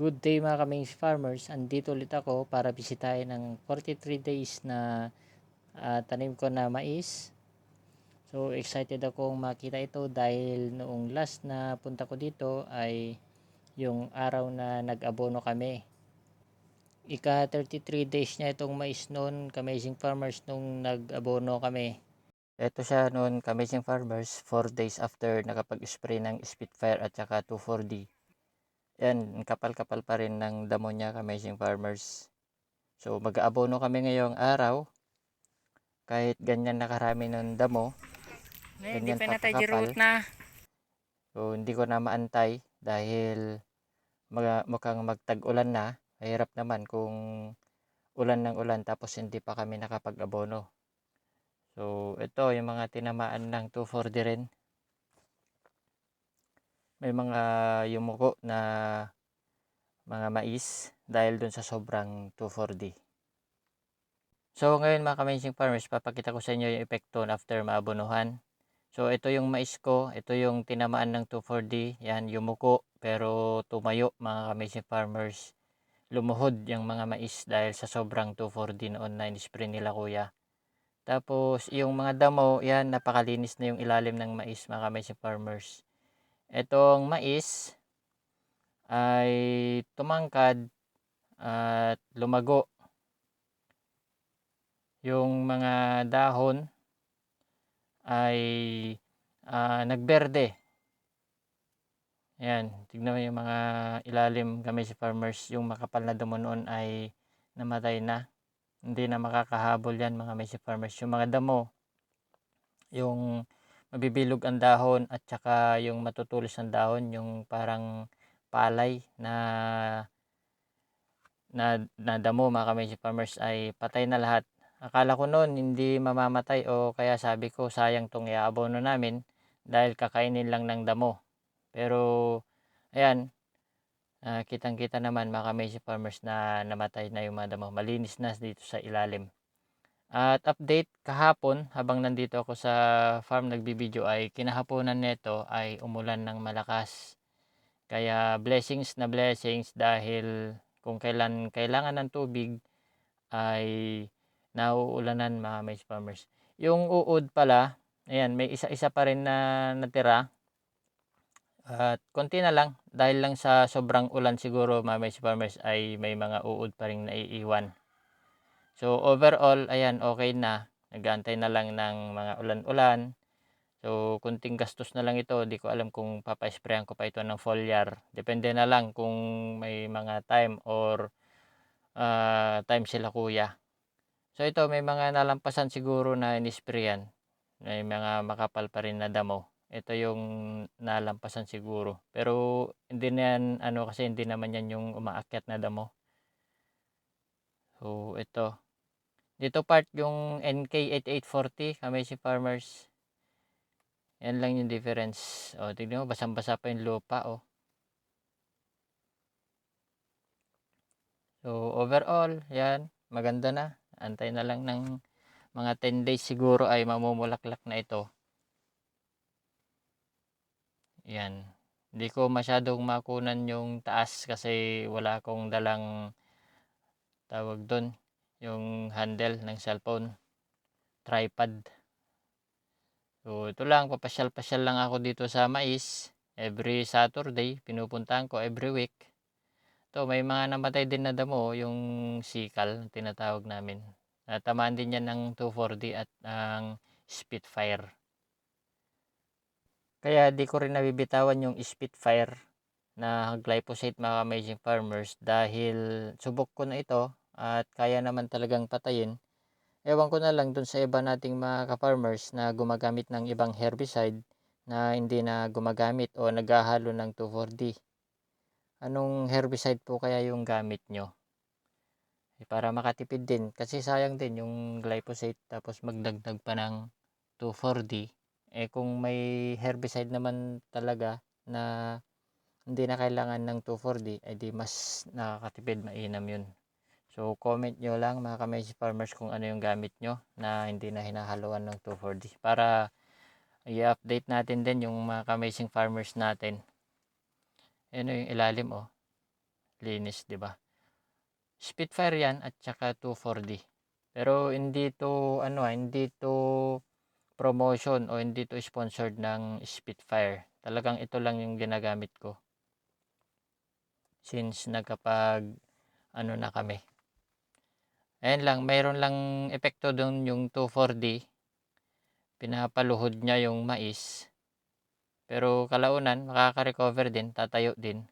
Good day mga kamings farmers. Andito ulit ako para bisitahin ang 43 days na ah, tanim ko na mais. So excited akong makita ito dahil noong last na punta ko dito ay yung araw na nag-abono kami. Ika 33 days niya itong mais noon, Kamazing Farmers nung nag-abono kami. Ito siya noon, Kamazing Farmers, 4 days after nakapag-spray ng Spitfire at saka 2,4-D. Yan, kapal-kapal pa rin ng damo niya, Amazing Farmers. So, mag-aabono kami ngayong araw. Kahit ganyan nakarami ng damo. Hindi Ganyan pa na tayo kakapal. giroot na. So, hindi ko na maantay dahil mag- mukhang magtag-ulan na. Mahirap naman kung ulan ng ulan tapos hindi pa kami nakapag-abono. So, ito yung mga tinamaan ng 2,4-D rin. May mga yumuko na mga mais dahil dun sa sobrang 2,4-D. So, ngayon mga kamensing farmers, papakita ko sa inyo yung epekto after maabonohan. So, ito yung mais ko. Ito yung tinamaan ng 2,4-D. Yan, yumuko. Pero tumayo mga kamensing farmers. Lumuhod yung mga mais dahil sa sobrang 2,4-D noon na in-spray nila kuya. Tapos, yung mga damo, yan, napakalinis na yung ilalim ng mais mga kamensing farmers. Itong mais ay tumangkad at lumago. Yung mga dahon ay ah, nagberde. Ayan, tignan mo yung mga ilalim kami si farmers. Yung makapal na damo noon ay namatay na. Hindi na makakahabol yan mga may farmers. Yung mga damo, yung mabibilog ang dahon at saka yung matutulis ang dahon, yung parang palay na na, na damo mga kamay farmers ay patay na lahat. Akala ko noon hindi mamamatay o kaya sabi ko sayang tong iaabono namin dahil kakainin lang ng damo. Pero ayan, ah, kitang-kita naman mga kamay farmers na namatay na yung mga damo. Malinis na dito sa ilalim. At update kahapon habang nandito ako sa farm nagbibideo ay kinahaponan nito ay umulan ng malakas. Kaya blessings na blessings dahil kung kailan kailangan ng tubig ay nauulanan mga mais farmers. Yung uod pala, ayan, may isa-isa pa rin na natira. At konti na lang dahil lang sa sobrang ulan siguro mga mais farmers ay may mga uod pa rin naiiwan. So overall, ayan, okay na. Nagantay na lang ng mga ulan-ulan. So kunting gastos na lang ito. Di ko alam kung papa-sprayan ko pa ito ng foliar. Depende na lang kung may mga time or ah, time sila kuya. So ito may mga nalampasan siguro na inisprayan. May mga makapal pa rin na damo. Ito yung nalampasan siguro. Pero hindi na yan, ano kasi hindi naman yan yung umaakyat na damo. So ito. Dito part yung NK8840 Kamesi Farmers. Yan lang yung difference. O, tignan mo, basang-basa pa yung lupa, oh. So, overall, yan, maganda na. Antay na lang ng mga 10 days siguro ay mamumulaklak na ito. Yan. Hindi ko masyadong makunan yung taas kasi wala akong dalang tawag doon yung handle ng cellphone. Tripod. So ito lang papasyal-pasyal lang ako dito sa mais. Every Saturday pinupuntahan ko every week. To may mga namatay din na damo yung sikal tinatawag namin. Natamaan din yan ng 240 at ang Spitfire. Kaya di ko rin nabibitawan yung Spitfire na glyphosate mga amazing farmers dahil subok ko na ito at kaya naman talagang patayin. Ewan ko na lang dun sa iba nating mga ka-farmers na gumagamit ng ibang herbicide na hindi na gumagamit o naghahalo ng 2,4-D. Anong herbicide po kaya yung gamit nyo? Eh, para makatipid din. Kasi sayang din yung glyphosate tapos magdagdag pa ng 2,4-D. Eh kung may herbicide naman talaga na hindi na kailangan ng 2,4-D, eh di mas nakakatipid, mainam yun. So, comment nyo lang mga kamesi farmers kung ano yung gamit nyo na hindi na hinahaluan ng 2,4-D para i-update natin din yung mga kamesing farmers natin. Ano yung ilalim oh. linis, 'di ba? Spitfire 'yan at saka 240. Pero hindi to ano, ah, hindi to promotion o hindi to sponsored ng Spitfire. Talagang ito lang yung ginagamit ko. Since nagkapag ano na kami. Ayan lang, mayroon lang epekto doon yung 240. Pinapaluhod niya yung mais. Pero kalaunan, makaka-recover din, tatayo din.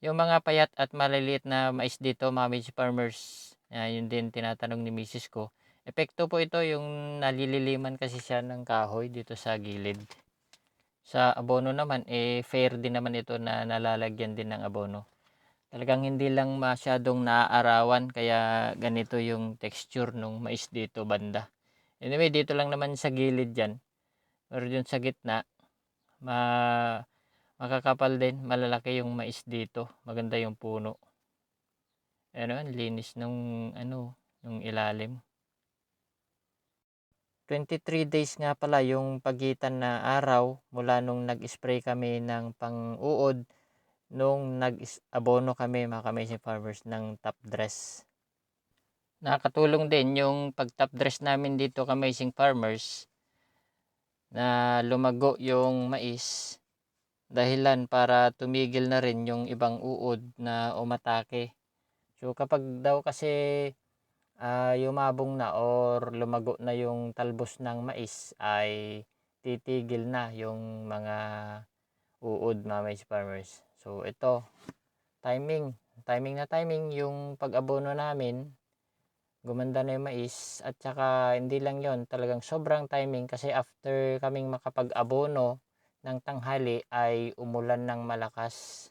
Yung mga payat at maliliit na mais dito, mga maize farmers, ah, yun din tinatanong ni misis ko. Epekto po ito yung nalililiman kasi siya ng kahoy dito sa gilid. Sa abono naman, eh fair din naman ito na nalalagyan din ng abono. Talagang hindi lang masyadong naaarawan kaya ganito yung texture nung mais dito banda. Anyway, dito lang naman sa gilid dyan. Pero dun sa gitna, ma makakapal din, malalaki yung mais dito. Maganda yung puno. Ano, linis nung ano, nung ilalim. 23 days nga pala yung pagitan na araw mula nung nag-spray kami ng pang-uod nung nag-abono kami mga amazing farmers ng top dress. Nakatulong din yung pag-top dress namin dito amazing farmers na lumago yung mais dahilan para tumigil na rin yung ibang uod na umatake. So kapag daw kasi ah, yumabong na or lumago na yung talbos ng mais ay titigil na yung mga uod mga mais farmers. So ito, timing. Timing na timing yung pag-abono namin. Gumanda na yung mais at saka hindi lang yon talagang sobrang timing kasi after kaming makapag-abono ng tanghali ay umulan ng malakas.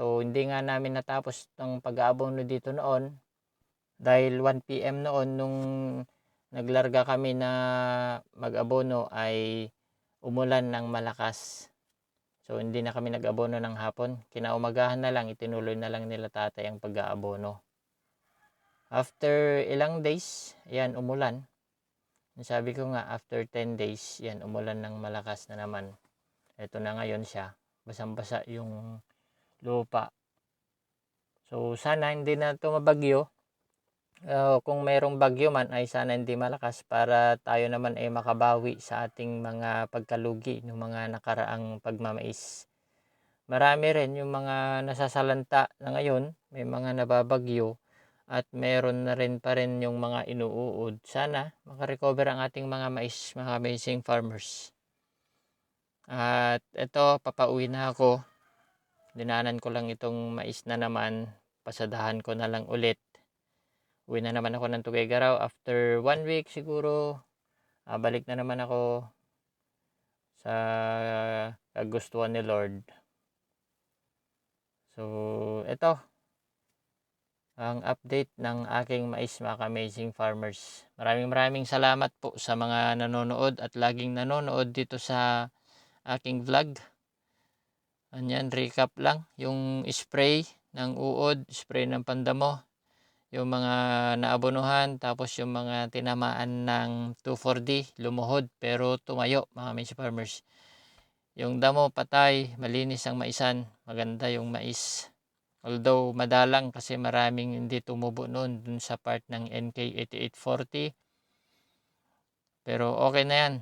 So hindi nga namin natapos ng pag-aabono dito noon dahil 1 PM noon nung naglarga kami na mag-abono ay umulan ng malakas. So hindi na kami nag-abono ng hapon. Kinaumagahan na lang, itinuloy na lang nila tatay ang pag-aabono. After ilang days, yan umulan. Sabi ko nga, after 10 days, yan umulan ng malakas na naman. Ito na ngayon siya. Basang-basa yung lupa. So sana hindi na ito mabagyo. Uh, kung mayroong bagyo man ay sana hindi malakas para tayo naman ay makabawi sa ating mga pagkalugi ng mga nakaraang pagmamais. Marami rin yung mga nasasalanta na ngayon, may mga nababagyo at meron na rin pa rin yung mga inuuod. Sana makarecover ang ating mga mais, mga amazing farmers. At ito, papauwi na ako. Dinanan ko lang itong mais na naman. Pasadahan ko na lang ulit. Uwi na naman ako ng Tuguegarao. After one week siguro, ah, balik na naman ako sa kagustuhan ni Lord. So, ito, ang update ng aking mais mga amazing farmers. Maraming maraming salamat po sa mga nanonood at laging nanonood dito sa aking vlog. Anyan, recap lang. Yung spray ng uod, spray ng pandamo, yung mga naabonuhan, tapos yung mga tinamaan ng 240, lumuhod pero tumayo mga mais farmers. Yung damo patay, malinis ang maisan, maganda yung mais. Although madalang kasi maraming hindi tumubo noon dun sa part ng NK8840. Pero okay na yan.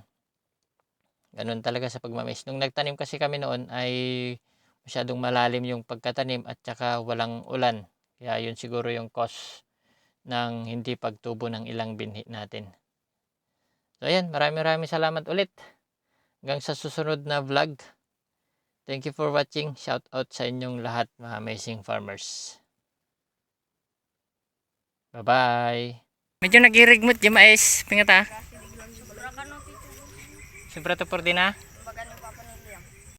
Ganun talaga sa pagmamais. Nung nagtanim kasi kami noon ay masyadong malalim yung pagkatanim at saka walang ulan. Kaya yun siguro yung cause ng hindi pagtubo ng ilang binhi natin. So ayan, maraming maraming salamat ulit. Hanggang sa susunod na vlog. Thank you for watching. Shout out sa inyong lahat mga amazing farmers. Bye-bye. Medyo nagirigmot yung mais. Pingata. Sobra to por din ah.